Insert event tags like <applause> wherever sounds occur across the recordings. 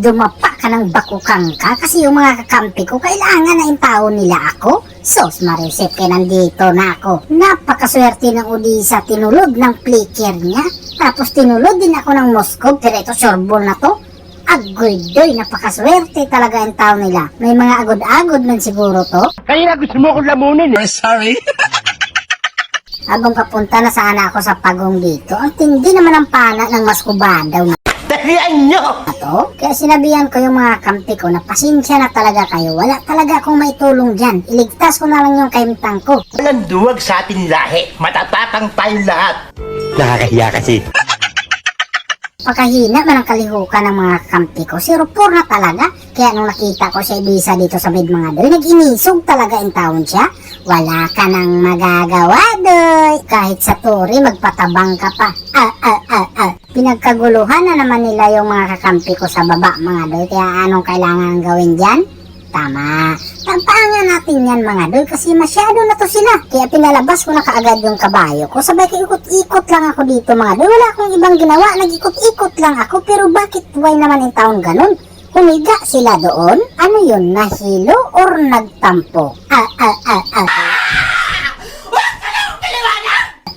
Dumapa ka ng bakukang ka kasi yung mga kakampi ko kailangan na tao nila ako. Sos, Marisip, kaya nandito na ako. Napakaswerte ng Odisa, tinulod ng flicker niya. Tapos tinulod din ako ng Moscow, pero ito sureball na to. Agoy-doy, napakaswerte talaga ang tao nila. May mga agod-agod man siguro to. Kanina gusto mo akong lamunin eh. Sorry. Habang papunta na sana ako sa pagong dito, ang tindi naman ang pana ng maskubadaw na Dalian nyo! to. Kaya sinabihan ko yung mga kampi ko na pasensya na talaga kayo. Wala talaga akong maitulong dyan. Iligtas ko na lang yung kaimtang ko. Walang duwag sa ating lahi. Matatakang tayong lahat. Nakakahiya kasi. Pagkahina man ang kalihukan ng mga kampi ko, si Rupor na talaga. Kaya nung nakita ko siya ibisa dito sa bed mga doy, nag-inisog talaga yung taon siya. Wala ka nang magagawa doy. Kahit sa turi, magpatabang ka pa. Ah, ah, ah, ah. Pinagkaguluhan na naman nila yung mga kakampi ko sa baba mga doy. Kaya anong kailangan gawin dyan? Tama. Tampaangan natin yan mga doy kasi masyado na to sila. Kaya pinalabas ko na kaagad yung kabayo ko. Sabay ikot-ikot lang ako dito mga doy. Wala akong ibang ginawa. Nag-ikot-ikot lang ako. Pero bakit buhay naman yung taon ganun? Humiga sila doon? Ano yun? Nahilo or nagtampo? Ah, ah, ah, ah.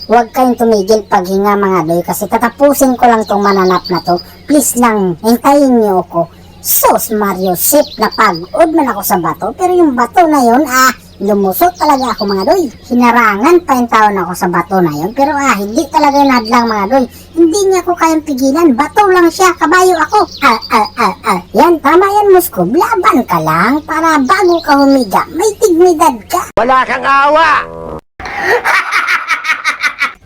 Huwag kayong tumigil paghinga mga doy kasi tatapusin ko lang tong mananap na to. Please lang, hintayin niyo ako. Sos Mario Sip na pagod man ako sa bato pero yung bato na yon ah lumusot talaga ako mga doy. Hinarangan pa yung taon ako sa bato na yon pero ah hindi talaga yung hadlang mga doy. Hindi niya ako kayang pigilan. Bato lang siya, kabayo ako. Ah ah ah ah. Yan tama yan Musko. Laban ka lang para bago ka humiga may dignidad ka. Wala kang awa! <laughs>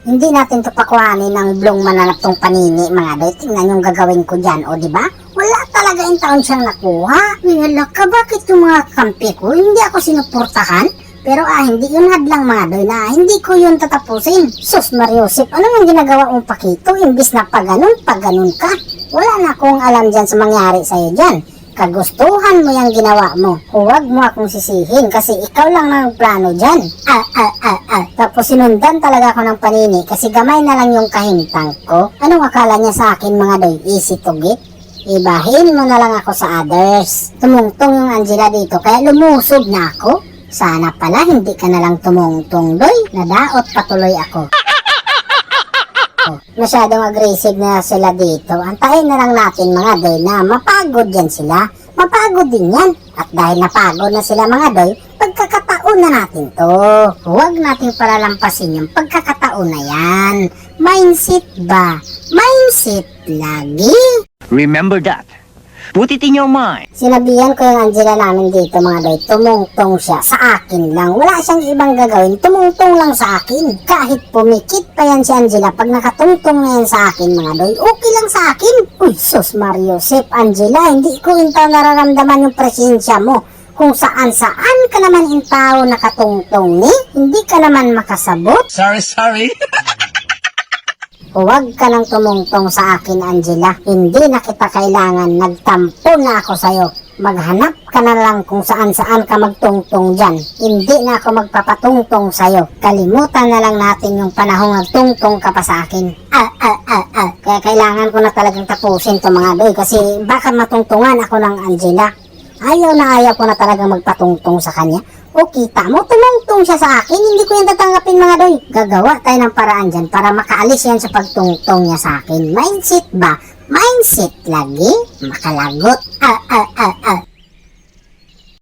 Hindi natin to pakuhanin ng blong mananap tong panini mga doy. Tingnan yung gagawin ko dyan, o di ba? Wala talaga yung taon siyang nakuha. Wala ka, bakit yung mga kampi ko? Hindi ako sinuportahan. Pero ah, hindi yun hadlang mga doy na hindi ko yun tatapusin. Sus Mariosip, ano yung ginagawa mong pakito? Imbis na pag ganun, pag ka. Wala na akong alam dyan sa mangyari sa'yo dyan. Kagustuhan mo yung ginawa mo. Huwag mo akong sisihin kasi ikaw lang ang plano dyan. Ah, ah, ah, ah. Tapos sinundan talaga ako ng panini kasi gamay na lang yung kahintang ko. Anong akala niya sa akin mga doy? Easy to get? Ibahin mo na lang ako sa others. Tumungtong yung Angela dito kaya lumusob na ako. Sana pala hindi ka na lang tumungtong doy. Nadaot patuloy ako. Masyadong aggressive na sila dito. Antayin na lang natin mga doy na mapagod yan sila. Mapagod din yan. At dahil napagod na sila mga doy, pagkakataon na natin to. Huwag nating palalampasin yung pagkakataon na yan. Mindset ba? Mindset lagi. Remember that. Put it in your mind. Sinabihan ko yung Angela namin dito mga doy, tumungtong siya sa akin lang. Wala siyang ibang gagawin, tumungtong lang sa akin. Kahit pumikit pa yan si Angela, pag nakatungtong na yan sa akin mga doy, okay lang sa akin. Uy, sus Mario, Sip Angela, hindi ko intaw nararamdaman yung presensya mo. Kung saan saan ka naman in tao nakatungtong ni, hindi ka naman makasabot. Sorry, sorry. <laughs> Huwag ka nang tumungtong sa akin, Angela. Hindi na kita kailangan. Nagtampo na ako sa'yo. Maghanap ka na lang kung saan-saan ka magtungtong dyan. Hindi na ako magpapatungtong sa'yo. Kalimutan na lang natin yung panahong nagtungtong ka pa sa akin. Ah, ah, ah, ah. Kaya kailangan ko na talagang tapusin to mga doy kasi baka matungtungan ako ng Angela. Ayaw na ayaw ko na talagang magpatungtong sa kanya. O kita mo, tumungtong siya sa akin. Hindi ko yan tatanggapin mga doy. Gagawa tayo ng paraan dyan para makaalis yan sa pagtungtong niya sa akin. Mindset ba? Mindset lagi? Makalagot. Ah, ah, ah, ah.